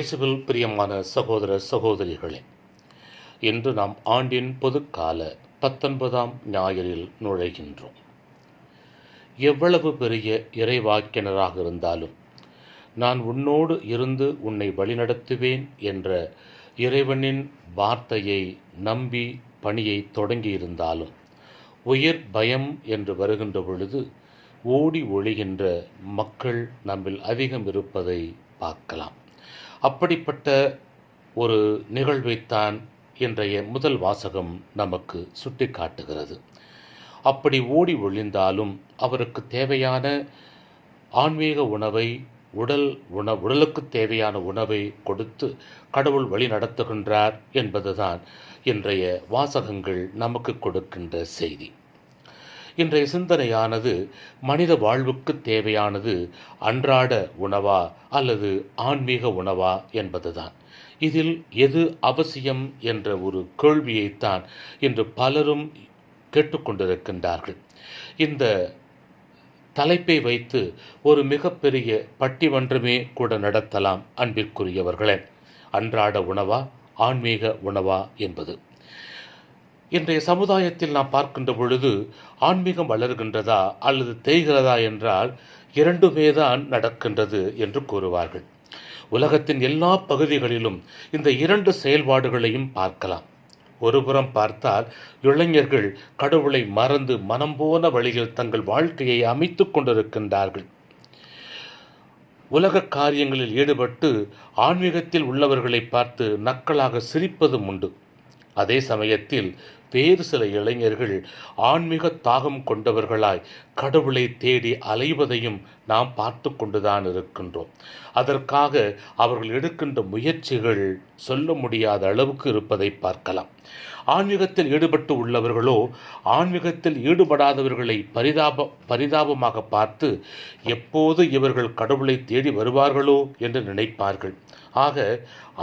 இயேசுவில் பிரியமான சகோதர சகோதரிகளே இன்று நாம் ஆண்டின் பொதுக்கால பத்தொன்பதாம் ஞாயிறில் நுழைகின்றோம். எவ்வளவு பெரிய இறைவாக்கினராக இருந்தாலும் நான் உன்னோடு இருந்து உன்னை வழிநடத்துவேன் என்ற இறைவனின் வார்த்தையை நம்பி பணியை தொடங்கியிருந்தாலும் உயிர் பயம் என்று வருகின்ற பொழுது ஓடி ஒழிகின்ற மக்கள் நம்மில் அதிகம் இருப்பதை பார்க்கலாம். அப்படிப்பட்ட ஒரு நிகழ்வைத்தான் இன்றைய முதல் வாசகம் நமக்கு சுட்டி காட்டுகிறது அப்படி ஓடி ஒழிந்தாலும் அவருக்கு தேவையான ஆன்மீக உணவை உடல் உண உடலுக்கு தேவையான உணவை கொடுத்து கடவுள் வழி நடத்துகின்றார் என்பதுதான் இன்றைய வாசகங்கள் நமக்கு கொடுக்கின்ற செய்தி. இன்றைய சிந்தனையானது மனித வாழ்வுக்கு தேவையானது அன்றாட உணவா அல்லது ஆன்மீக உணவா என்பதுதான். இதில் எது அவசியம் என்ற ஒரு கேள்வியைத்தான் இன்று பலரும் கேட்டுக்கொண்டிருக்கின்றார்கள் இந்த தலைப்பை வைத்து ஒரு மிகப்பெரிய பட்டிமன்றமே கூட நடத்தலாம் அன்பிற்குரியவர்களே. அன்றாட உணவா ஆன்மீக உணவா என்பது. இன்றைய சமுதாயத்தில் நாம் பார்க்கின்ற பொழுது ஆன்மீகம் வளர்கின்றதா அல்லது தேய்கிறதா என்றால் இரண்டுமே தான் நடக்கின்றது என்று கூறுவார்கள். உலகத்தின் எல்லா பகுதிகளிலும் இந்த இரண்டு செயல்பாடுகளையும் பார்க்கலாம். ஒருபுறம் பார்த்தால் இளைஞர்கள் கடவுளை மறந்து மனம் போன வழியில் தங்கள் வாழ்க்கையை அமைத்து கொண்டிருக்கின்றார்கள். உலக காரியங்களில் ஈடுபட்டு ஆன்மீகத்தில் உள்ளவர்களை பார்த்து நக்கலாக சிரிப்பதும் உண்டு. அதே சமயத்தில் வேறு சில இளைஞர்கள் ஆன்மீக தாகம் கொண்டவர்களாய் கடவுளை தேடி அலைவதையும் நாம் பார்த்து கொண்டுதான் இருக்கின்றோம். அதற்காக அவர்கள் எடுக்கின்ற முயற்சிகள் சொல்ல முடியாத அளவுக்கு இருப்பதை பார்க்கலாம். ஆன்மீகத்தில் ஈடுபட்டு உள்ளவர்களோ ஆன்மீகத்தில் ஈடுபடாதவர்களை பரிதாப பரிதாபமாக பார்த்து எப்போது இவர்கள் கடவுளை தேடி வருவார்களோ என்று நினைப்பார்கள். ஆக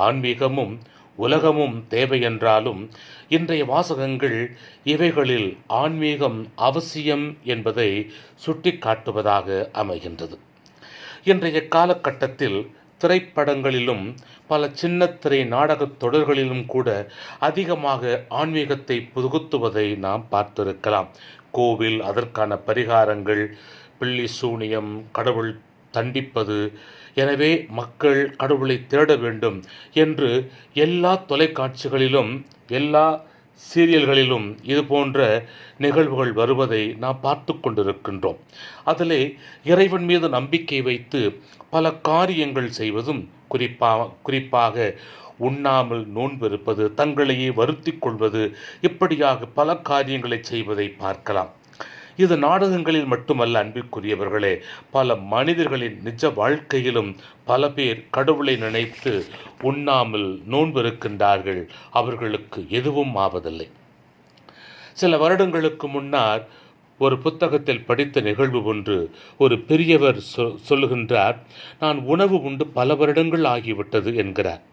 ஆன்மீகமும் உலகமும் தேவை என்றாலும் இன்றைய வாசகங்கள் இவைகளில் ஆன்மீகம் அவசியம் என்பதை சுட்டிக்காட்டுவதாக அமைகின்றது. இன்றைய காலகட்டத்தில் திரைப்படங்களிலும் பல சின்னத்திரை நாடகத் தொடர்களிலும் கூட அதிகமாக ஆன்மீகத்தை புகுத்துவதை நாம் பார்த்திருக்கலாம். கோவில் அதற்கான பரிகாரங்கள் பில்லி சூனியம் கடவுள் தண்டிப்பது எனவே மக்கள் கடவுளை தேட வேண்டும் என்று எல்லா தொலைக்காட்சிகளிலும் எல்லா சீரியல்களிலும் இது போன்ற நிகழ்வுகள் வருவதை நாம் பார்த்து கொண்டிருக்கின்றோம். அதிலே இறைவன் மீது நம்பிக்கை வைத்து பல காரியங்கள் செய்வதும் குறிப்பாக குறிப்பாக உண்ணாமல் நோன்பிருப்பது தங்களையே வருத்தி கொள்வது இப்படியாக பல காரியங்களை செய்வதை பார்க்கலாம். இது நாடகங்களில் மட்டுமல்ல அன்பிற்குரியவர்களே பல மனிதர்களின் நிஜ வாழ்க்கையிலும் பல பேர் கடவுளை நினைத்து உண்ணாமல் நோன்பிருக்கின்றார்கள். அவர்களுக்கு எதுவும் ஆவதில்லை. சில வருடங்களுக்கு முன்னால் ஒரு புத்தகத்தில் படித்த நிகழ்வு ஒன்று ஒரு பெரியவர் சொ சொல்லுகின்றார் நான் உணவு உண்டு பல வருடங்கள் ஆகிவிட்டது என்கிறார்.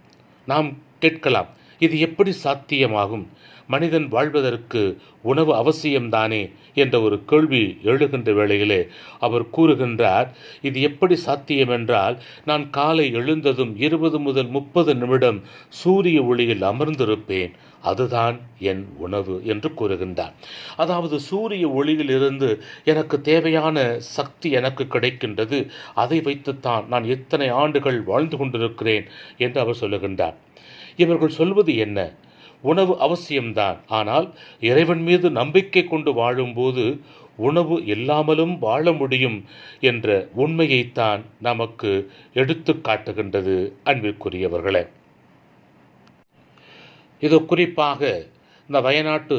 நாம் கேட்கலாம் இது எப்படி சாத்தியமாகும்? மனிதன் வாழ்வதற்கு உணவு அவசியம்தானே? என்ற ஒரு கேள்வி எழுகின்ற வேளையிலே அவர் கூறுகின்றார் இது எப்படி சாத்தியம் என்றால் நான் காலை எழுந்ததும் இருபது முதல் முப்பது நிமிடம் சூரிய ஒளியில் அமர்ந்திருப்பேன். அதுதான் என் உணவு என்று கூறுகின்றார். அதாவது சூரிய ஒளியில் இருந்து எனக்கு தேவையான சக்தி எனக்கு கிடைக்கின்றது. அதை வைத்துத்தான் நான் எத்தனை ஆண்டுகள் வாழ்ந்து கொண்டிருக்கிறேன் என்று அவர் சொல்லுகின்றார். இவர்கள் சொல்வது என்ன? உணவு அவசியம்தான். ஆனால் இறைவன் மீது நம்பிக்கை கொண்டு வாழும்போது உணவு இல்லாமலும் வாழ முடியும் என்ற உண்மையைத்தான் நமக்கு எடுத்து காட்டுகின்றது அன்பிற்குரியவர்களே. இது குறிப்பாக இந்த வயநாட்டு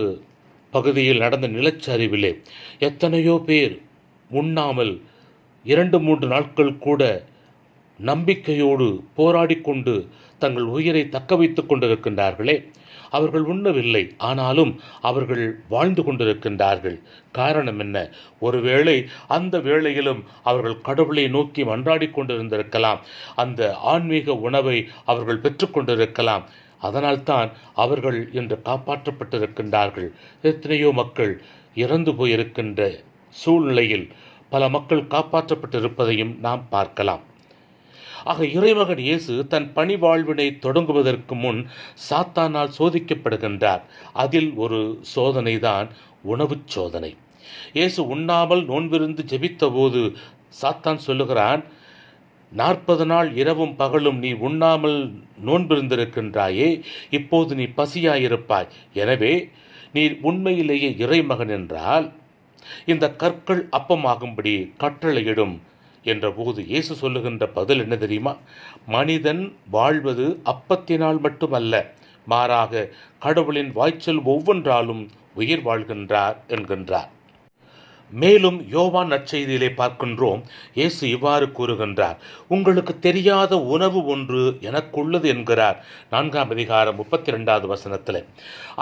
பகுதியில் நடந்த நிலச்சரிவிலே எத்தனையோ பேர் உண்ணாமல் இரண்டு மூன்று நாட்கள் கூட நம்பிக்கையோடு போராடி கொண்டு தங்கள் உயிரை தக்க வைத்துக் கொண்டிருக்கின்றார்களே. அவர்கள் உண்ணவில்லை ஆனாலும் அவர்கள் வாழ்ந்து கொண்டிருக்கின்றார்கள். காரணம் என்ன? ஒருவேளை அந்த வேளையிலும் அவர்கள் கடவுளை நோக்கி மன்றாடி கொண்டிருந்திருக்கலாம். அந்த ஆன்மீக உணவை அவர்கள் பெற்றுக்கொண்டிருக்கலாம் அதனால்தான் அவர்கள் இன்று காப்பாற்றப்பட்டிருக்கின்றார்கள். எத்தனையோ மக்கள் இறந்து போயிருக்கின்ற சூழ்நிலையில் பல மக்கள் காப்பாற்றப்பட்டிருப்பதையும் நாம் பார்க்கலாம். ஆக இறைமகன் இயேசு தன் பணி வாழ்வினை தொடங்குவதற்கு முன் சாத்தானால் சோதிக்கப்படுகின்றார். அதில் ஒரு சோதனை தான் உணவுச் சோதனை. இயேசு உண்ணாமல் நோன்பிருந்து ஜெபித்தபோது சாத்தான் சொல்லுகிறான் நாற்பது நாள் இரவும் பகலும் நீ உண்ணாமல் நோன்பிருந்திருக்கின்றாயே இப்போது நீ பசியாயிருப்பாய். எனவே நீ உண்மையிலேயே இறைமகன் என்றால் இந்த கற்கள் அப்பமாகும்படி கட்டளையிடும் என்ற போது இயேசு சொல்லுகின்ற பதில் என்ன தெரியுமா? மனிதன் வாழ்வது அப்பத்தினால் மட்டுமல்ல மாறாக கடவுளின் வாய்ச்சல் ஒவ்வொன்றாலும் உயிர் வாழ்கின்றார் என்கின்றார். மேலும் யோவான் நற்செய்தியிலே பார்க்கின்றோம் இயேசு இவ்வாறு கூறுகின்றார் உங்களுக்கு தெரியாத உணவு ஒன்று எனக்குள்ளது என்கிறார். நான்காம் அதிகாரம் முப்பத்தி ரெண்டாவது வசனத்தில்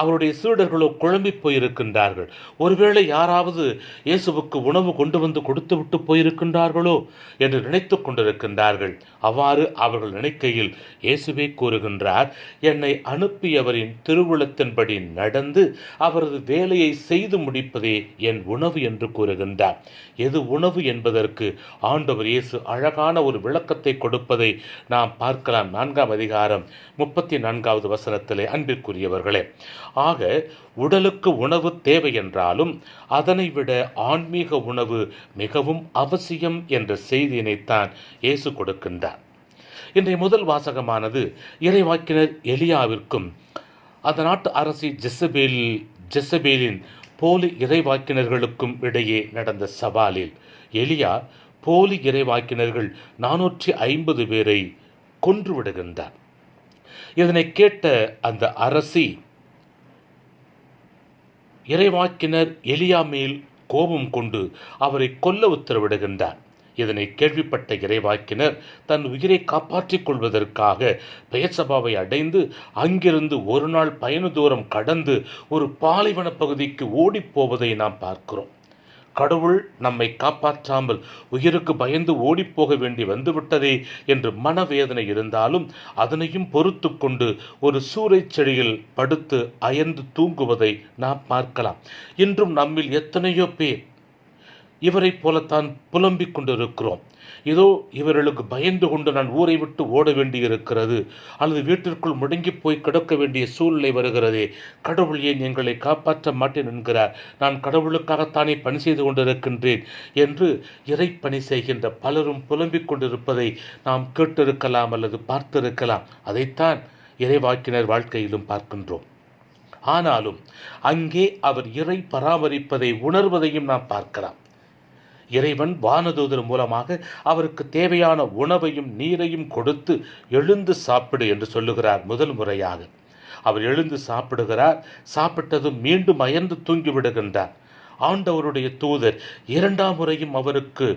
அவருடைய சீடர்களோ குழம்பி போயிருக்கின்றார்கள். ஒருவேளை யாராவது இயேசுவுக்கு உணவு கொண்டு வந்து கொடுத்து விட்டு போயிருக்கின்றார்களோ என்று நினைத்து கொண்டிருக்கின்றார்கள். அவ்வாறு அவர்கள் நினைக்கையில் இயேசுவே கூறுகின்றார் என்னை அனுப்பியவரின் திருவுளத்தின்படி நடந்து அவரது வேலையை செய்து முடிப்பதே என் உணவு என்று கூறுகின்றார். எது உணவு என்பதற்கு ஆண்டவர் இயேசு அழகான ஒரு விளக்கத்தை கொடுப்பதை நாம் பார்க்கலாம். நான்காம் அதிகாரம் முப்பத்தி நான்காவது வசனத்திலே அன்பிற்குரியவர்களே ஆக உடலுக்கு உணவு தேவை என்றாலும் அதனை விட ஆன்மீக உணவு மிகவும் அவசியம் என்ற செய்தியினைத்தான் இயேசு கொடுக்கின்றார். இன்றைய முதல் வாசகமானது இறைவாக்கினர் எலியாவிற்கும் அந்த நாட்டு அரசி ஜெசபேல் ஜெசபேலின் போலி இறைவாக்கினர்களுக்கும் இடையே நடந்த சவாலில் எலியா போலி இறைவாக்கினர்கள் நானூற்றி ஐம்பது பேரை கொன்று விடுகின்றார் இதனை கேட்ட அந்த அரசி இறைவாக்கினர் எலியா மேல் கோபம் கொண்டு அவரை கொல்ல உத்தரவிடுகின்றார். இதனை கேள்விப்பட்ட இறைவாக்கினர் தன் உயிரை காப்பாற்றிக் கொள்வதற்காக பெயர்சபாவை அடைந்து அங்கிருந்து ஒரு நாள் பயண தூரம் கடந்து ஒரு பாலைவன பகுதிக்கு ஓடிப்போவதை நாம் பார்க்கிறோம். கடவுள் நம்மை காப்பாற்றாமல் உயிருக்கு பயந்து ஓடிப்போக வேண்டி வந்துவிட்டதே என்று மனவேதனை இருந்தாலும் அதனையும் பொறுத்து கொண்டு ஒரு சூறைச் செடியில் படுத்து அயர்ந்து தூங்குவதை நாம் பார்க்கலாம். இன்றும் நம்மில் எத்தனையோ பேர் இவரைப் போலத்தான் புலம்பிக் கொண்டிருக்கிறோம். இதோ இவர்களுக்கு பயந்து கொண்டு நான் ஊரை விட்டு ஓட வேண்டியிருக்கிறது. அல்லது வீட்டிற்குள் முடங்கி போய் கிடக்க வேண்டிய சூழ்நிலை வருகிறதே. கடவுள் ஏன் எங்களை காப்பாற்ற மாட்டேன் என்கிறார். நான் கடவுளுக்காகத்தானே பணி செய்து கொண்டிருக்கின்றேன் என்று இறை பணி செய்கின்ற பலரும் புலம்பிக் கொண்டிருப்பதை நாம் கேட்டிருக்கலாம் அல்லது பார்த்திருக்கலாம். அதைத்தான் இறைவாக்கினர் வாழ்க்கையிலும் பார்க்கின்றோம். ஆனாலும் அங்கே அவர் இறை பராமரிப்பதை உணர்வதையும் நாம் பார்க்கலாம். இறைவன் வானதூதர் மூலமாக அவருக்கு தேவையான உணவையும் நீரையும் கொடுத்து எழுந்து சாப்பிடு என்று சொல்லுகிறார் முதல் முறையாக. அவர் எழுந்து சாப்பிடுகிறார். சாப்பிட்டதும் மீண்டும் அயர்ந்து தூங்கி விடுகின்றார். ஆண்டவருடைய தூதர் இரண்டாம் முறையும் அவருக்கு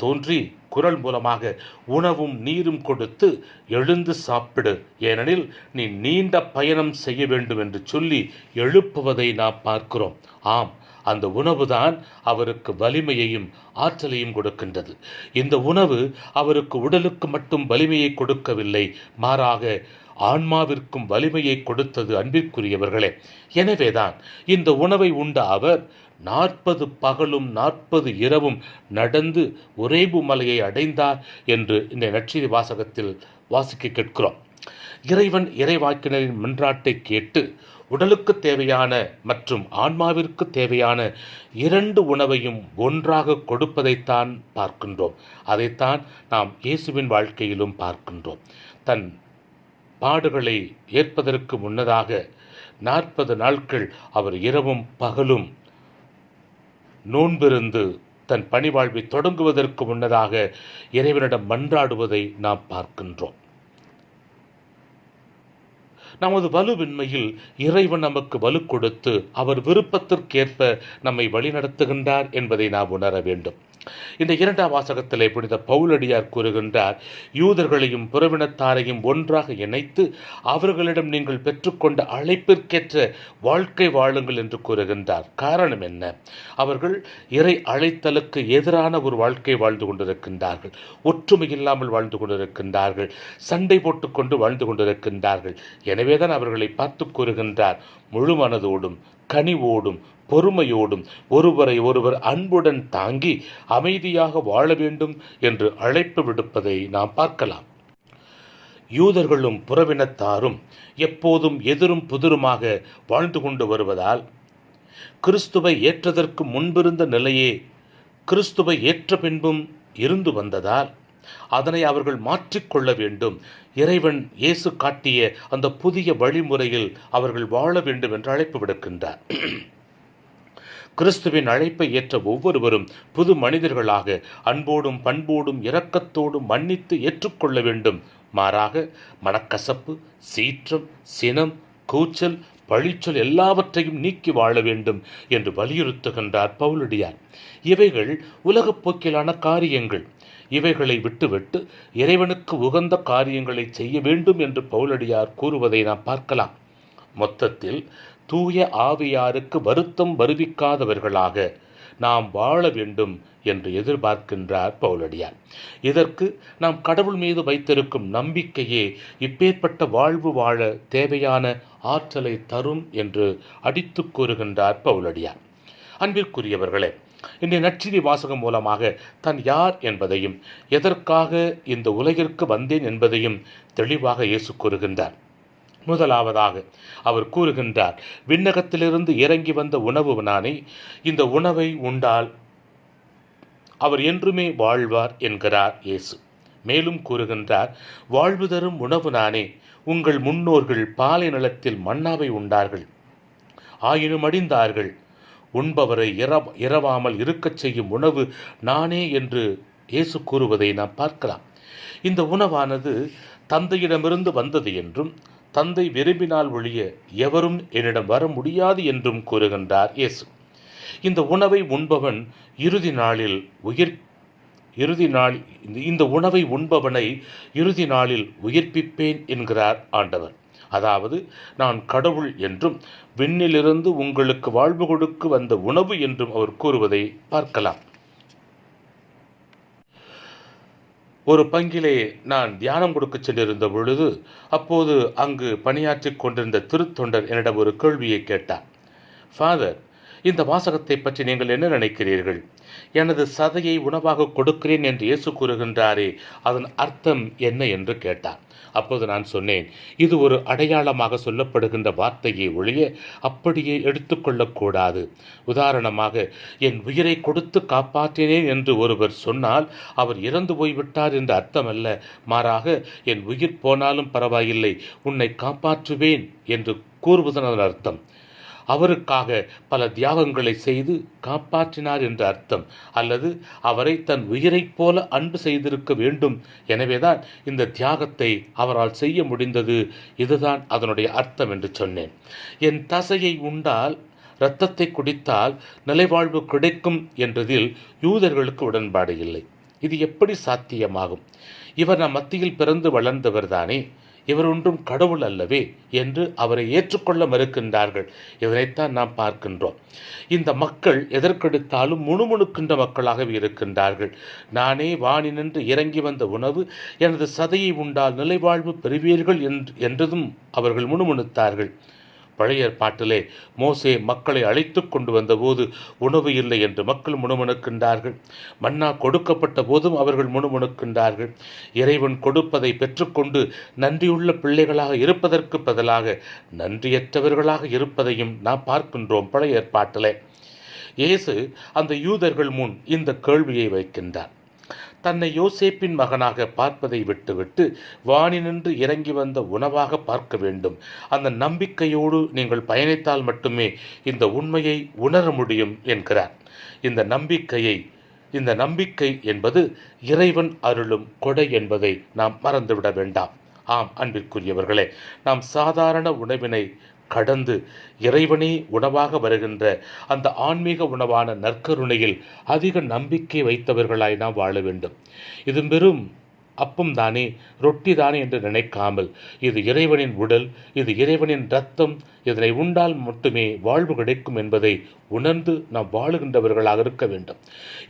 தோன்றி குரல் மூலமாக உணவும் நீரும் கொடுத்து எழுந்து சாப்பிடு. ஏனெனில் நீ நீண்ட பயணம் செய்ய வேண்டும் என்று சொல்லி எழுப்புவதை நாம் பார்க்கிறோம். ஆம். அந்த உணவுதான் அவருக்கு வலிமையையும் ஆற்றலையும் கொடுக்கின்றது. இந்த உணவு அவருக்கு உடலுக்கு மட்டும் வலிமையை கொடுக்கவில்லை மாறாக ஆன்மாவிற்கும் வலிமையை கொடுத்தது அன்பிற்குரியவர்களே. எனவேதான் இந்த உணவை உண்ட அவர் நாற்பது பகலும் நாற்பது இரவும் நடந்து உறைபு மலையை அடைந்தார் என்று இந்த நற்செய்தி வாசகத்தில் வாசிக்க கேட்கிறோம். இறைவன் இறைவாக்கினரின் மன்றாட்டை கேட்டு உடலுக்கு தேவையான மற்றும் ஆன்மாவிற்கு தேவையான இரண்டு உணவையும் ஒன்றாக கொடுப்பதைத்தான் பார்க்கின்றோம். அதைத்தான் நாம் இயேசுவின் வாழ்க்கையிலும் பார்க்கின்றோம். தன் பாடுகளை ஏற்பதற்கு முன்னதாக நாற்பது நாட்கள் அவர் இரவும் பகலும் நோன்பிருந்து தன் பணிவாழ்வை தொடங்குவதற்கு முன்னதாக இறைவனிடம் மன்றாடுவதை நாம் பார்க்கின்றோம். நமது வலுவின்மையில் இறைவன் நமக்கு வலு கொடுத்து அவர் விருப்பத்திற்கேற்ப நம்மை வழிநடத்துகின்றார் என்பதை நாம் உணர வேண்டும். இந்த இரண்டாம் வாசகத்திலே புனித பவுலடியார் கூறுகின்றார் யூதர்களையும் புறவினத்தாரையும் ஒன்றாக இணைத்து அவர்களிடம் நீங்கள் பெற்றுக்கொண்ட அழைப்பிற்கேற்ற வாழ்க்கை வாழுங்கள் என்று கூறுகின்றார். காரணம் என்ன? அவர்கள் இறை அழைத்தலுக்கு எதிரான ஒரு வாழ்க்கை வாழ்ந்து கொண்டிருக்கின்றார்கள். ஒற்றுமை இல்லாமல் வாழ்ந்து கொண்டிருக்கின்றார்கள். சண்டை போட்டுக்கொண்டு வாழ்ந்து கொண்டிருக்கின்றார்கள். எனவேதான் அவர்களை பார்த்து கூறுகின்றார். முழு மனதோடும் கனிவோடும் பொறுமையோடும் ஒருவரை ஒருவர் அன்புடன் தாங்கி அமைதியாக வாழ வேண்டும் என்று அழைப்பு விடுப்பதை நாம் பார்க்கலாம். யூதர்களும் புறவினத்தாரும் எப்போதும் எதிரும் புதிருமாக வாழ்ந்து கொண்டு வருவதால் கிறிஸ்துவை ஏற்றதற்கு முன்பிருந்த நிலையே கிறிஸ்துவை ஏற்ற பின்பும் இருந்து வந்ததால் அதனை அவர்கள் மாற்றிக்கொள்ள வேண்டும். இறைவன் இயேசு காட்டிய அந்த புதிய வழிமுறையில் அவர்கள் வாழ வேண்டும் என்று அழைப்பு விடுக்கின்றார். கிறிஸ்துவின் அழைப்பை ஏற்ற ஒவ்வொருவரும் புது மனிதர்களாக அன்போடும் பண்போடும் இரக்கத்தோடும் மன்னித்து ஏற்றுக்கொள்ள வேண்டும். மாறாக மனக்கசப்பு சீற்றம் சினம் கூச்சல் பழிச்சொல் எல்லாவற்றையும் நீக்கி வாழ வேண்டும் என்று வலியுறுத்துகின்றார் பவுலடியார். இவைகள் உலகப் போக்கிலான காரியங்கள். இவைகளை விட்டுவிட்டு இறைவனுக்கு உகந்த காரியங்களை செய்ய வேண்டும் என்று பவுலடியார் கூறுவதை நாம் பார்க்கலாம். மொத்தத்தில் தூய ஆவியாருக்கு வருத்தம் வருவிக்காதவர்களாக நாம் வாழ வேண்டும் என்று எதிர்பார்க்கின்றார் பவுலடியார். இதற்கு நாம் கடவுள் மீது வைத்திருக்கும் நம்பிக்கையே இப்பேற்பட்ட வாழ்வு வாழ தேவையான ஆற்றலை தரும் என்று அடித்து கூறுகின்றார் பவுலடியார். அன்பிற்குரியவர்களே இன்றைய நச்சிதி வாசகம் மூலமாக தான் யார் என்பதையும் எதற்காக இந்த உலகிற்கு வந்தேன் என்பதையும் தெளிவாக இயேசு கூறுகின்றார். முதலாவதாக அவர் கூறுகின்றார் விண்ணகத்திலிருந்து இறங்கி வந்த உணவு நானே இந்த உணவை உண்டால் அவர் என்றுமே வாழ்வார் என்கிறார் இயேசு. மேலும் கூறுகின்றார் வாழ்வு தரும் உணவு நானே உங்கள் முன்னோர்கள் பாலை நிலத்தில் மன்னாவை உண்டார்கள். ஆயினும் அடிந்தார்கள். உண்பவரை இரவ இரவாமல் இருக்கச் செய்யும் உணவு நானே என்று இயேசு கூறுவதை நாம் பார்க்கலாம். இந்த உணவானது தந்தையிடமிருந்து வந்தது என்றும் தந்தை விரும்பினால் ஒழிய எவரும் என்னிடம் வர முடியாது என்றும் கூறுகின்றார் இயேசு. இந்த உணவை உண்பவன் இறுதி நாளில் உயிர் இறுதி நாள் இந்த உணவை உண்பவனை இறுதி நாளில் உயிர்ப்பிப்பேன் என்கிறார் ஆண்டவர். அதாவது நான் கடவுள் என்றும் விண்ணிலிருந்து உங்களுக்கு வாழ்வு கொடுக்கு வந்த உணவு என்றும் அவர் கூறுவதை பார்க்கலாம். ஒரு பங்கிலே நான் தியானம் கொடுக்க சென்றிருந்த பொழுது அப்போது அங்கு பணியாற்றிக் கொண்டிருந்த திருத்தொண்டர் என்னிடம் ஒரு கேள்வியை கேட்டார். ஃபாதர் இந்த வாசகத்தை பற்றி நீங்கள் என்ன நினைக்கிறீர்கள்? எனது சதையை உணவாக கொடுக்கிறேன் என்று இயேசு கூறுகின்றாரே அதன் அர்த்தம் என்ன என்று கேட்டார். அப்போது நான் சொன்னேன் இது ஒரு அடையாளமாக சொல்லப்படுகின்ற வார்த்தையை ஒழிய அப்படியே எடுத்துக்கொள்ளக்கூடாது உதாரணமாக என் உயிரை கொடுத்து காப்பாற்றினேன் என்று ஒருவர் சொன்னால் அவர் இறந்து போய்விட்டார் என்று அர்த்தமல்ல. மாறாக என் உயிர் போனாலும் பரவாயில்லை உன்னை காப்பாற்றுவேன் என்று கூறுவதன் அர்த்தம். அவருக்காக பல தியாகங்களை செய்து காப்பாற்றினார் என்று அர்த்தம். அல்லது அவரை தன் உயிரைப் போல அன்பு செய்திருக்க வேண்டும். எனவேதான் இந்த தியாகத்தை அவரால் செய்ய முடிந்தது. இதுதான் அதனுடைய அர்த்தம் என்று சொன்னேன். என் தசையை உண்டால் இரத்தத்தை குடித்தால் நிலைவாழ்வு கிடைக்கும் என்றதில் யூதர்களுக்கு உடன்பாடு இல்லை. இது எப்படி சாத்தியமாகும்? இவர் நம் மத்தியில் பிறந்து வளர்ந்தவர்தானே இவர் ஒன்றும் கடவுள் அல்லவே என்று அவரை ஏற்றுக்கொள்ள மறுக்கின்றார்கள். இதனைத்தான் நாம் பார்க்கின்றோம். இந்த மக்கள் எதற்கெடுத்தாலும் முணுமுணுக்கின்ற மக்களாகவே இருக்கின்றார்கள். நானே வானினின்று இறங்கி வந்த உணவு எனது சதையை உண்டால் நிலைவாழ்வு பெறுவீர்கள் என்றதும் அவர்கள் முணுமுணுத்தார்கள். பழைய ஏற்பாட்டிலே மோசே மக்களை அழைத்து கொண்டு வந்தபோது உணவு இல்லை என்று மக்கள் முணுமுணுக்கின்றார்கள். மன்னா கொடுக்கப்பட்ட போதும் அவர்கள் முணுமுணுக்கின்றார்கள். இறைவன் கொடுப்பதை பெற்றுக்கொண்டு நன்றியுள்ள பிள்ளைகளாக இருப்பதற்கு பதிலாக நன்றியற்றவர்களாக இருப்பதையும் நாம் பார்க்கின்றோம் பழைய ஏற்பாட்டிலே இயேசு அந்த யூதர்கள் முன் இந்த கேள்வியை வைக்கின்றார். தன்னை யோசேப்பின் மகனாக பார்ப்பதை விட்டுவிட்டு வானினின்று இறங்கி வந்த உணவாக பார்க்க வேண்டும். அந்த நம்பிக்கையோடு நீங்கள் பயணித்தால் மட்டுமே இந்த உண்மையை உணர முடியும் என்கிறார். இந்த நம்பிக்கையை இந்த நம்பிக்கை என்பது இறைவன் அருளும் கொடை என்பதை நாம் மறந்துவிட வேண்டாம். ஆம் அன்பிற்குரியவர்களே நாம் சாதாரண உணவினை கடந்து இறைவனே உணவாக வருகின்ற அந்த ஆன்மீக உணவான நற்கருணையில் அதிக நம்பிக்கை வைத்தவர்களாய் நாம் வாழ வேண்டும். இது வெறும் அப்பம் தானே ரொட்டி தானே என்று நினைக்காமல் இது இறைவனின் உடல் இது இறைவனின் ரத்தம் இதனை உண்டால் மட்டுமே வாழ்வு கிடைக்கும் என்பதை உணர்ந்து நாம் வாழுகின்றவர்களாக இருக்க வேண்டும்.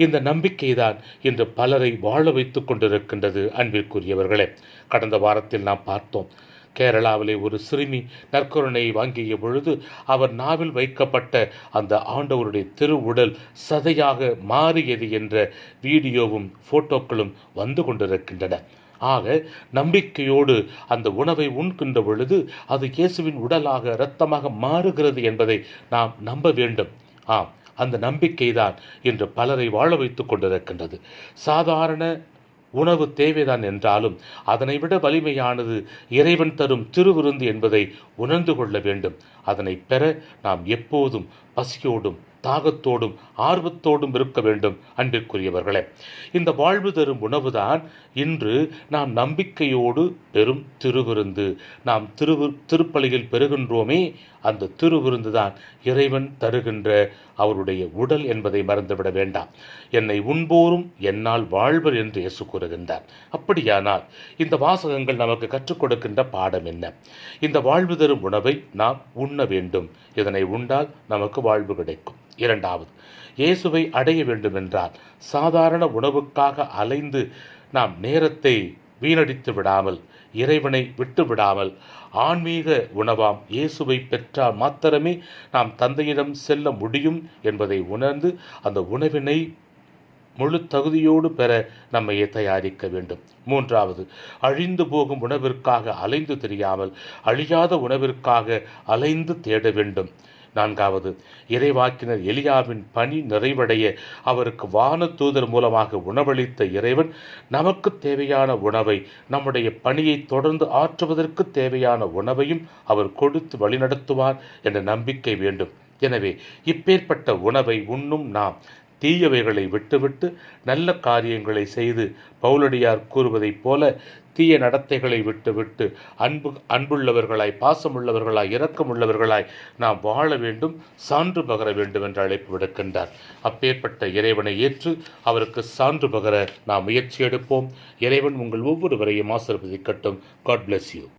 இந்த நம்பிக்கைதான் இன்று பலரை வாழ வைத்து கொண்டிருக்கின்றது அன்பிற்குரியவர்களே. கடந்த வாரத்தில் நாம் பார்த்தோம் கேரளாவிலே ஒரு சிறுமி நற்கருணையை வாங்கிய பொழுது அவர் நாவில் வைக்கப்பட்ட அந்த ஆண்டவருடைய திருவுடல் சதையாக மாறியது என்ற வீடியோவும் போட்டோக்களும் வந்து கொண்டிருக்கின்றன. ஆக நம்பிக்கையோடு அந்த உணவை உண்கின்ற பொழுது அது இயேசுவின் உடலாக இரத்தமாக மாறுகிறது என்பதை நாம் நம்ப வேண்டும். ஆம் அந்த நம்பிக்கைதான் இன்று பலரை வாழ வைத்துக் கொண்டிருக்கின்றது. சாதாரண உணவு தேவைதான் என்றாலும் அதனை விட வலிமையானது இறைவன் தரும் திருவிருந்து என்பதை உணர்ந்து கொள்ள வேண்டும். அதனை பெற நாம் எப்போதும் பசியோடும் தாகத்தோடும் ஆர்வத்தோடும் இருக்க வேண்டும் அன்பிற்குரியவர்களே. இந்த வாழ்வு தரும் உணவுதான் இன்று நாம் நம்பிக்கையோடு பெரும் திருவிருந்து. நாம் திரு திருப்பலியில் பெறுகின்றோமே அந்த திருவிருந்து தான் இறைவன் தருகின்ற அவருடைய உடல் என்பதை மறந்துவிட வேண்டாம். என்னை உண்போரும் என்னால் வாழ்வர் என்று இயேசு கூறுகின்றார். அப்படியானால் இந்த வாசகங்கள் நமக்கு கற்றுக் கொடுக்கின்ற பாடம் என்ன? இந்த வாழ்வு தரும் உணவை நாம் உண்ண வேண்டும். இதனை உண்டால் நமக்கு வாழ்வு கிடைக்கும். இரண்டாவது இயேசுவை அடைய வேண்டுமென்றால் சாதாரண உணவுக்காக அலைந்து நாம் நேரத்தை வீணடித்து விடாமல் இறைவனை விட்டு விடாமல் ஆன்மீக உணவாம். இயேசுவை பெற்றால் மாத்திரமே நாம் தந்தையிடம் செல்ல முடியும் என்பதை உணர்ந்து அந்த உணவினை முழு தகுதியோடு பெற நம்மையே தயாரிக்க வேண்டும். மூன்றாவது அழிந்து போகும் உணவிற்காக அலைந்து தெரியாமல் அழியாத உணவிற்காக அலைந்து தேட வேண்டும். நான்காவது இறைவாக்கினர் எலியாவின் பணி நிறைவடைய அவருக்கு வான தூதர் மூலமாக உணவளித்த இறைவன் நமக்கு தேவையான உணவை நம்முடைய பணியை தொடர்ந்து ஆற்றுவதற்கு தேவையான உணவையும் அவர் கொடுத்து வழிநடத்துவார் என்ற நம்பிக்கை வேண்டும். எனவே இப்பேற்பட்ட உணவை உண்ணும் நாம் தீயவைகளை விட்டுவிட்டு நல்ல காரியங்களை செய்து பவுலடியார் கூறுவதைப் போல தீய நடத்தைகளை விட்டுவிட்டு அன்பு அன்புள்ளவர்களாய் பாசமுள்ளவர்களாய் இரக்கமுள்ளவர்களாய் நாம் வாழ வேண்டும் சான்று பகர வேண்டும் என்று அழைப்பு விடுக்கின்றார். அப்பேற்பட்ட இறைவனை ஏற்று அவருக்கு சான்று பகர நாம் முயற்சி எடுப்போம். இறைவன் உங்கள் ஒவ்வொருவரையும் ஆசிர்வதிக்கட்டும். God bless you